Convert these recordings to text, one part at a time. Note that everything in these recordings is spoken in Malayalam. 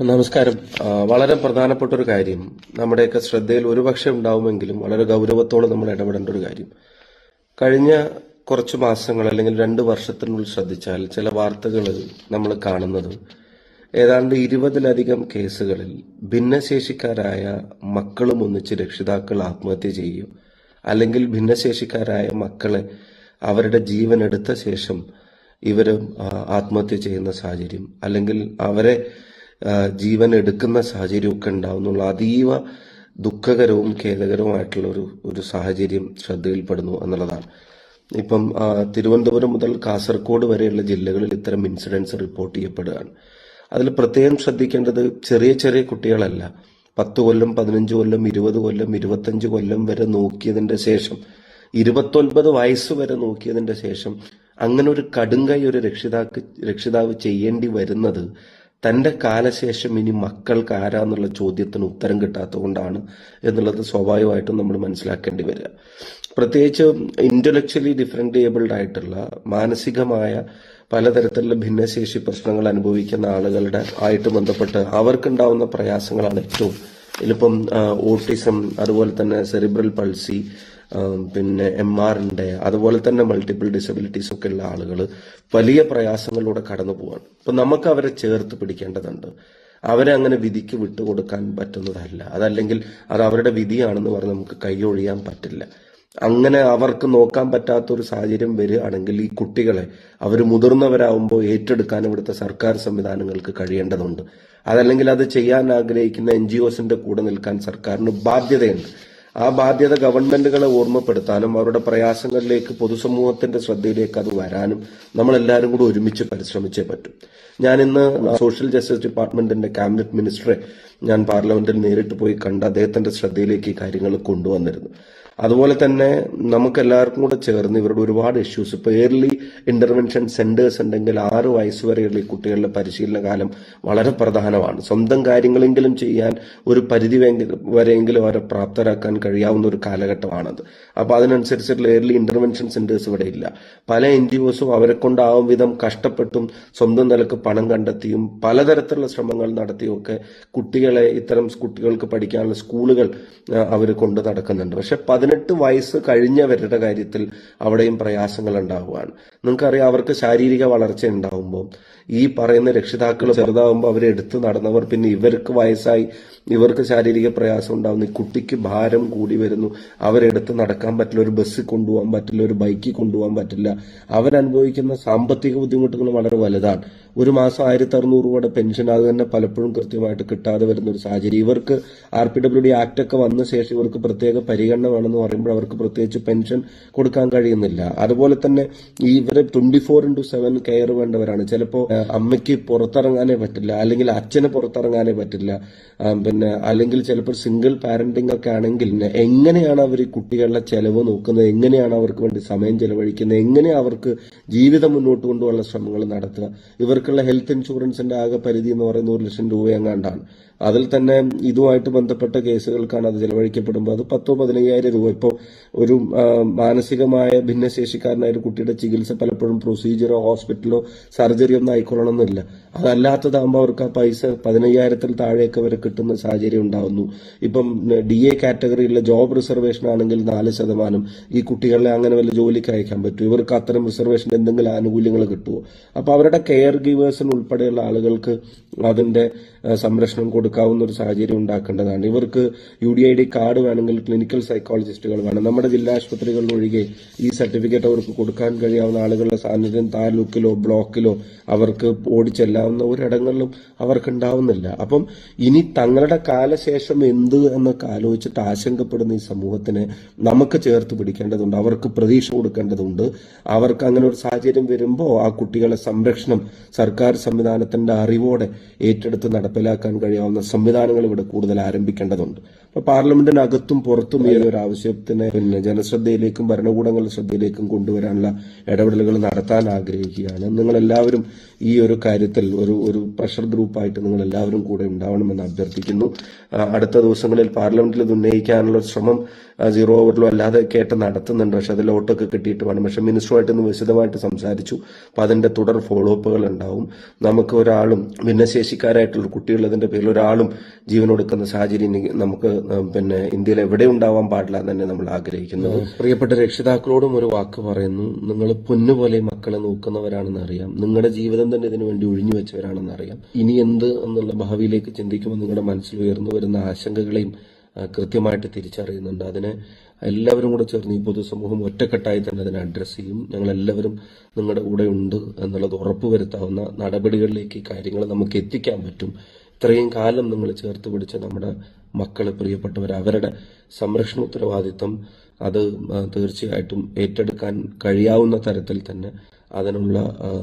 നമസ്കാരം. വളരെ പ്രധാനപ്പെട്ട ഒരു കാര്യം. നമ്മുടെയൊക്കെ ശ്രദ്ധയിൽ ഒരുപക്ഷെ ഉണ്ടാവുമെങ്കിലും വളരെ ഗൗരവത്തോടെ നമ്മൾ ഇടപെടേണ്ട ഒരു കാര്യം. കഴിഞ്ഞ കുറച്ച് മാസങ്ങൾ അല്ലെങ്കിൽ രണ്ട് വർഷത്തിനുള്ളിൽ ശ്രദ്ധിച്ചാൽ ചില വാർത്തകൾ നമ്മൾ കാണുന്നത് ഏതാണ്ട് ഇരുപതിലധികം കേസുകളിൽ ഭിന്നശേഷിക്കാരായ മക്കളും ഒന്നിച്ച് രക്ഷിതാക്കൾ ആത്മഹത്യ ചെയ്യും അല്ലെങ്കിൽ ഭിന്നശേഷിക്കാരായ മക്കളെ അവരുടെ ജീവൻ എടുത്ത ശേഷം ഇവരും ആത്മഹത്യ ചെയ്യുന്ന സാഹചര്യം അല്ലെങ്കിൽ അവരെ ജീവൻ എടുക്കുന്ന സാഹചര്യമൊക്കെ ഉണ്ടാവുന്നുള്ള അതീവ ദുഃഖകരവും ഖേദകരവുമായിട്ടുള്ള ഒരു ഒരു സാഹചര്യം ശ്രദ്ധയിൽപ്പെടുന്നു എന്നുള്ളതാണ്. ഇപ്പം തിരുവനന്തപുരം മുതൽ കാസർഗോഡ് വരെയുള്ള ജില്ലകളിൽ ഇത്തരം ഇൻസിഡൻസ് റിപ്പോർട്ട് ചെയ്യപ്പെടുകയാണ്. അതിൽ പ്രത്യേകം ശ്രദ്ധിക്കേണ്ടത് ചെറിയ ചെറിയ കുട്ടികളല്ല. പത്ത് കൊല്ലം പതിനഞ്ച് കൊല്ലം ഇരുപത് കൊല്ലം ഇരുപത്തഞ്ച് കൊല്ലം വരെ നോക്കിയതിന്റെ ശേഷം ഇരുപത്തൊൻപത് വയസ്സ് വരെ നോക്കിയതിന്റെ ശേഷം അങ്ങനെ ഒരു കടുങ്കൈ ഒരു രക്ഷിതാക്ക് രക്ഷിതാവ് ചെയ്യേണ്ടി വരുന്നത് തന്റെ കാലശേഷം ഇനി മക്കൾക്ക് ആരാന്നുള്ള ചോദ്യത്തിന് ഉത്തരം കിട്ടാത്തതുകൊണ്ടാണ് എന്നുള്ളത് സ്വാഭാവികമായിട്ടും നമ്മൾ മനസ്സിലാക്കേണ്ടി വരിക. പ്രത്യേകിച്ച് ഇന്റലക്ച്വലി ഏബിൾഡ് ആയിട്ടുള്ള മാനസികമായ പലതരത്തിലുള്ള ഭിന്നശേഷി പ്രശ്നങ്ങൾ അനുഭവിക്കുന്ന ആളുകളുടെ ആയിട്ട് ബന്ധപ്പെട്ട് അവർക്കുണ്ടാവുന്ന പ്രയാസങ്ങളാണ് ഏറ്റവും ഇതിലിപ്പം ഓട്ടിസം അതുപോലെ തന്നെ സെറിബ്രൽ പൾസി പിന്നെ എം ആറിന്റെ അതുപോലെ തന്നെ മൾട്ടിപ്പിൾ ഡിസബിലിറ്റീസ് ഒക്കെ ഉള്ള ആളുകൾ വലിയ പ്രയാസങ്ങളിലൂടെ കടന്നു പോവാണ്. അപ്പൊ നമുക്ക് അവരെ ചേർത്ത് പിടിക്കേണ്ടതുണ്ട്. അവരെ അങ്ങനെ വിധിക്ക് വിട്ടുകൊടുക്കാൻ പറ്റുന്നതല്ല. അതല്ലെങ്കിൽ അത് അവരുടെ വിധിയാണെന്ന് പറഞ്ഞ് നമുക്ക് കൈയൊഴിയാൻ പറ്റില്ല. അങ്ങനെ അവർക്ക് നോക്കാൻ പറ്റാത്ത ഒരു സാഹചര്യം വരികയാണെങ്കിൽ ഈ കുട്ടികളെ അവർ മുതിർന്നവരാകുമ്പോൾ ഏറ്റെടുക്കാൻ ഇവിടുത്തെ സർക്കാർ സംവിധാനങ്ങൾക്ക് കഴിയേണ്ടതുണ്ട്. അതല്ലെങ്കിൽ അത് ചെയ്യാൻ ആഗ്രഹിക്കുന്ന എൻ ജി ഒസിന്റെ കൂടെ നിൽക്കാൻ സർക്കാരിന് ബാധ്യതയുണ്ട്. ആ ബാധ്യത ഗവൺമെന്റുകളെ ഓർമ്മപ്പെടുത്താനും അവരുടെ പ്രയാസങ്ങളിലേക്ക് പൊതുസമൂഹത്തിന്റെ ശ്രദ്ധയിലേക്ക് അത് വരാനും നമ്മൾ എല്ലാവരും കൂടി ഒരുമിച്ച് പരിശ്രമിച്ചേ പറ്റും. ഞാൻ ഇന്ന് സോഷ്യൽ ജസ്റ്റിസ് ഡിപ്പാർട്ട്മെന്റിന്റെ ക്യാബിനറ്റ് മിനിസ്റ്ററെ ഞാൻ പാർലമെന്റിൽ നേരിട്ട് പോയി കണ്ട് അദ്ദേഹത്തിന്റെ ശ്രദ്ധയിലേക്ക് ഈ കാര്യങ്ങൾ കൊണ്ടുവന്നിരുന്നു. അതുപോലെ തന്നെ നമുക്ക് എല്ലാവർക്കും കൂടെ ചേർന്ന് ഇവരുടെ ഒരുപാട് ഇഷ്യൂസ് ഇപ്പൊ ഏർലി ഇന്റർവെൻഷൻ സെന്റേഴ്സ് ഉണ്ടെങ്കിൽ ആറ് വയസ്സ് വരെയുള്ള ഈ കുട്ടികളുടെ പരിശീലന കാലം വളരെ പ്രധാനമാണ്. സ്വന്തം കാര്യങ്ങളെങ്കിലും ചെയ്യാൻ ഒരു പരിധി വരെയെങ്കിലും അവരെ പ്രാപ്തരാക്കാൻ കഴിയാവുന്ന ഒരു കാലഘട്ടമാണത്. അപ്പോൾ അതിനനുസരിച്ചുള്ള ഏർലി ഇന്റർവെൻഷൻ സെന്റേഴ്സ് ഇവിടെ ഇല്ല. പല എൻ ജി ഒസും അവരെ കൊണ്ടാവും വിധം കഷ്ടപ്പെട്ടും സ്വന്തം നിലയ്ക്ക് പണം കണ്ടെത്തിയും പലതരത്തിലുള്ള ശ്രമങ്ങൾ നടത്തിയും ഒക്കെ കുട്ടികളെ ഇത്തരം കുട്ടികൾക്ക് പഠിക്കാനുള്ള സ്കൂളുകൾ അവർ കൊണ്ട് നടക്കുന്നുണ്ട്. പക്ഷെ പതിനെട്ട് വയസ്സ് കഴിഞ്ഞവരുടെ കാര്യത്തിൽ അവിടെയും പ്രയാസങ്ങൾ ഉണ്ടാവുകയാണ്. നിങ്ങൾക്കറിയാം അവർക്ക് ശാരീരിക വളർച്ച ഉണ്ടാവുമ്പോൾ ഈ പറയുന്ന രക്ഷിതാക്കൾ ചെറുതാവുമ്പോൾ അവരെ എടുത്തു നടന്നവർ പിന്നെ ഇവർക്ക് വയസ്സായി ഇവർക്ക് ശാരീരിക പ്രയാസം ഉണ്ടാവുന്നു. ഈ കുട്ടിക്ക് ഭാരം കൂടി വരുന്നു. അവരെടുത്ത് നടക്കാൻ പറ്റില്ല. ഒരു ബസ്സിൽ കൊണ്ടുപോകാൻ പറ്റില്ല. ഒരു ബൈക്കിൽ കൊണ്ടുപോകാൻ പറ്റില്ല. അവരനുഭവിക്കുന്ന സാമ്പത്തിക ബുദ്ധിമുട്ടുകൾ വളരെ വലുതാണ്. ഒരു മാസം ആയിരത്തി അറുന്നൂറ് രൂപയുടെ പെൻഷൻ അത് തന്നെ പലപ്പോഴും കൃത്യമായിട്ട് കിട്ടാതെ വരുന്ന ഒരു സാഹചര്യം. ഇവർക്ക് R P W D act ഒക്കെ വന്ന ശേഷം ഇവർക്ക് പ്രത്യേക പരിഗണന വേണമെന്ന് പറയുമ്പോൾ അവർക്ക് പ്രത്യേകിച്ച് പെൻഷൻ കൊടുക്കാൻ കഴിയുന്നില്ല. അതുപോലെ തന്നെ ഈ ഇവരെ twenty four into seven care വേണ്ടവരാണ്. ചിലപ്പോൾ അമ്മയ്ക്ക് പുറത്തിറങ്ങാനേ പറ്റില്ല. അല്ലെങ്കിൽ അച്ഛന് പുറത്തിറങ്ങാനേ പറ്റില്ല. പിന്നെ അല്ലെങ്കിൽ ചിലപ്പോൾ സിംഗിൾ പാരന്റിംഗ് ഒക്കെ ആണെങ്കിൽ എങ്ങനെയാണ് അവർ കുട്ടികളുടെ ചെലവ് നോക്കുന്നത്? എങ്ങനെയാണ് അവർക്ക് വേണ്ടി സമയം ചെലവഴിക്കുന്നത്? എങ്ങനെ അവർക്ക് ജീവിതം മുന്നോട്ട് കൊണ്ടുപോകാനുള്ള ശ്രമങ്ങൾ നടത്തുക? ഇവർക്കുള്ള ഹെൽത്ത് ഇൻഷുറൻസിന്റെ ആകെ പരിധി എന്ന് പറയുന്നത് ഒരു ലക്ഷം രൂപ എങ്ങാണ്ടാണ് അതിൽ തന്നെ ഇതുമായിട്ട് ബന്ധപ്പെട്ട കേസുകൾക്കാണ് അത് ചെലവഴിക്കപ്പെടുമ്പോൾ അത് പത്തോ പതിനയ്യായിരം രൂപ. ഇപ്പോൾ ഒരു മാനസികമായ ഭിന്നശേഷിക്കാരനായ ഒരു കുട്ടിയുടെ ചികിത്സ പലപ്പോഴും പ്രൊസീജിയറോ ഹോസ്പിറ്റലോ സർജറി ഒന്നും ആയിക്കൊള്ളണമെന്നില്ല. അതല്ലാത്തതാകുമ്പോൾ അവർക്ക് ആ പൈസ പതിനയ്യായിരത്തിൽ താഴെയൊക്കെ വരെ കിട്ടുന്ന സാഹചര്യം ഉണ്ടാകുന്നു ഇപ്പം ഡി എ കാറ്റഗറിയിലെ ജോബ് റിസർവേഷൻ ആണെങ്കിൽ നാല് ശതമാനം ഈ കുട്ടികളെ അങ്ങനെ വല്ല ജോലിക്ക് അയക്കാൻ പറ്റും ഇവർക്ക് അത്തരം റിസർവേഷൻ എന്തെങ്കിലും ആനുകൂല്യങ്ങൾ കിട്ടുമോ? അപ്പോൾ അവരുടെ കെയർ ഗീവേഴ്സിന് ഉൾപ്പെടെയുള്ള ആളുകൾക്ക് അതിന്റെ സംരക്ഷണം സംരക്ഷണം കൊടുക്കാവുന്ന ഒരു സാഹചര്യം ഉണ്ടാക്കേണ്ടതാണ്. ഇവർക്ക് U D I D card വേണമെങ്കിൽ ക്ലിനിക്കൽ സൈക്കോളജിസ്റ്റുകൾ വേണം. നമ്മുടെ ജില്ലാ ആശുപത്രികളിൽ ഒഴികെ ഈ സർട്ടിഫിക്കറ്റ് അവർക്ക് കൊടുക്കാൻ കഴിയാവുന്ന ആളുകളുടെ സാന്നിധ്യം താലൂക്കിലോ ബ്ലോക്കിലോ അവർക്ക് ഓടിച്ചെല്ലാവുന്ന ഒരിടങ്ങളിലും അവർക്ക് ഉണ്ടാവുന്നില്ല അപ്പം ഇനി തങ്ങളുടെ കാലശേഷം എന്ത് എന്നൊക്കെ ആലോചിച്ചിട്ട് ആശങ്കപ്പെടുന്ന ഈ സമൂഹത്തിന് നമുക്ക് ചേർത്ത് പിടിക്കേണ്ടതുണ്ട്. അവർക്ക് പ്രതീക്ഷ കൊടുക്കേണ്ടതുണ്ട്. അവർക്ക് അങ്ങനെ ഒരു സാഹചര്യം വരുമ്പോൾ ആ കുട്ടികളെ സംരക്ഷണം സർക്കാർ സംവിധാനത്തിന്റെ അറിവോടെ ഏറ്റെടുത്ത് നടപ്പിലാക്കാൻ കഴിയാവുന്ന സംവിധാനങ്ങൾ ഇവിടെ കൂടുതൽ ആരംഭിക്കേണ്ടതുണ്ട്. അപ്പൊ പാർലമെന്റിനകത്തും പുറത്തും ഈ ഒരു ആവശ്യത്തിനെ പിന്നെ ജനശ്രദ്ധയിലേക്കും ഭരണകൂടങ്ങളുടെ ശ്രദ്ധയിലേക്കും കൊണ്ടുവരാനുള്ള ഇടപെടലുകൾ നടത്താൻ ആഗ്രഹിക്കുകയാണ്. നിങ്ങൾ എല്ലാവരും ഈ ഒരു കാര്യത്തിൽ ഒരു ഒരു പ്രഷർ ഗ്രൂപ്പായിട്ട് നിങ്ങൾ എല്ലാവരും കൂടെ ഉണ്ടാവണമെന്ന് അഭ്യർത്ഥിക്കുന്നു. അടുത്ത ദിവസങ്ങളിൽ പാർലമെന്റിൽ ഇത് ഉന്നയിക്കാനുള്ള ശ്രമം സീറോ ഓവറിലോ അല്ലാതെ കേട്ട് നടത്തുന്നുണ്ട്. പക്ഷെ അതിൽ ഓട്ടൊക്കെ കിട്ടിയിട്ട് വേണം പക്ഷെ മിനിസ്റ്ററുമായിട്ട് ഇന്ന് വിശദമായിട്ട് സംസാരിച്ചു. അപ്പൊ അതിന്റെ തുടർ ഫോളോ അപ്പുകൾ ഉണ്ടാവും. നമുക്ക് ഒരാളും ഭിന്നശേഷിക്കാരായിട്ടുള്ള കുട്ടികൾ അതിന്റെ പേരിൽ ഒരാളും ജീവനൊടുക്കുന്ന സാഹചര്യം നമുക്ക് പിന്നെ ഇന്ത്യയിൽ എവിടെ ഉണ്ടാവാൻ പാടില്ല തന്നെ നമ്മൾ ആഗ്രഹിക്കുന്നു പ്രിയപ്പെട്ട രക്ഷിതാക്കളോടും ഒരു വാക്ക് പറയുന്നു. നിങ്ങൾ പൊന്നുപോലെ മക്കളെ നോക്കുന്നവരാണെന്ന് അറിയാം. നിങ്ങളുടെ ജീവിതം തന്നെ ഇതിനു വേണ്ടി ഒഴിഞ്ഞു വെച്ചവരാണെന്ന് അറിയാം. ഇനി എന്ത് എന്നുള്ള ഭാവിയിലേക്ക് ചിന്തിക്കുമ്പോൾ നിങ്ങളുടെ മനസ്സിൽ ഉയർന്നു വരുന്ന ആശങ്കകളെയും കൃത്യമായിട്ട് തിരിച്ചറിയുന്നുണ്ട്. അതിനെ എല്ലാവരും കൂടെ ചേർന്ന് ഈ പൊതുസമൂഹം ഒറ്റക്കെട്ടായി തന്നെ അതിനെ അഡ്രസ്സ് ചെയ്യും. ഞങ്ങൾ എല്ലാവരും നിങ്ങളുടെ കൂടെ ഉണ്ട് എന്നുള്ളത് ഉറപ്പുവരുത്താവുന്ന നടപടികളിലേക്ക് കാര്യങ്ങൾ നമുക്ക് എത്തിക്കാൻ പറ്റും. ഇത്രയും കാലം നിങ്ങൾ ചേർത്ത് പിടിച്ച നമ്മുടെ മക്കൾ പ്രിയപ്പെട്ടവർ അവരുടെ സംരക്ഷണ ഉത്തരവാദിത്വം അത് തീർച്ചയായിട്ടും ഏറ്റെടുക്കാൻ കഴിയാവുന്ന തരത്തിൽ തന്നെ അതിനുള്ള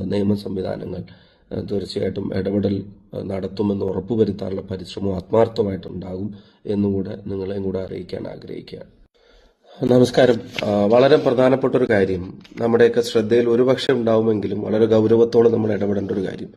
നിയമ സംവിധാനങ്ങൾ തീർച്ചയായിട്ടും ഇടപെടൽ നടത്തുമെന്ന് ഉറപ്പുവരുത്താനുള്ള പരിശ്രമം ആത്മാർത്ഥമായിട്ടുണ്ടാകും എന്നുകൂടെ നിങ്ങളെയും കൂടെ അറിയിക്കാൻ ആഗ്രഹിക്കുകയാണ്. നമസ്കാരം. വളരെ പ്രധാനപ്പെട്ട ഒരു കാര്യം. നമ്മുടെയൊക്കെ ശ്രദ്ധയിൽ ഒരുപക്ഷെ ഉണ്ടാവുമെങ്കിലും വളരെ ഗൗരവത്തോടെ നമ്മൾ ഇടപെടേണ്ട ഒരു കാര്യം.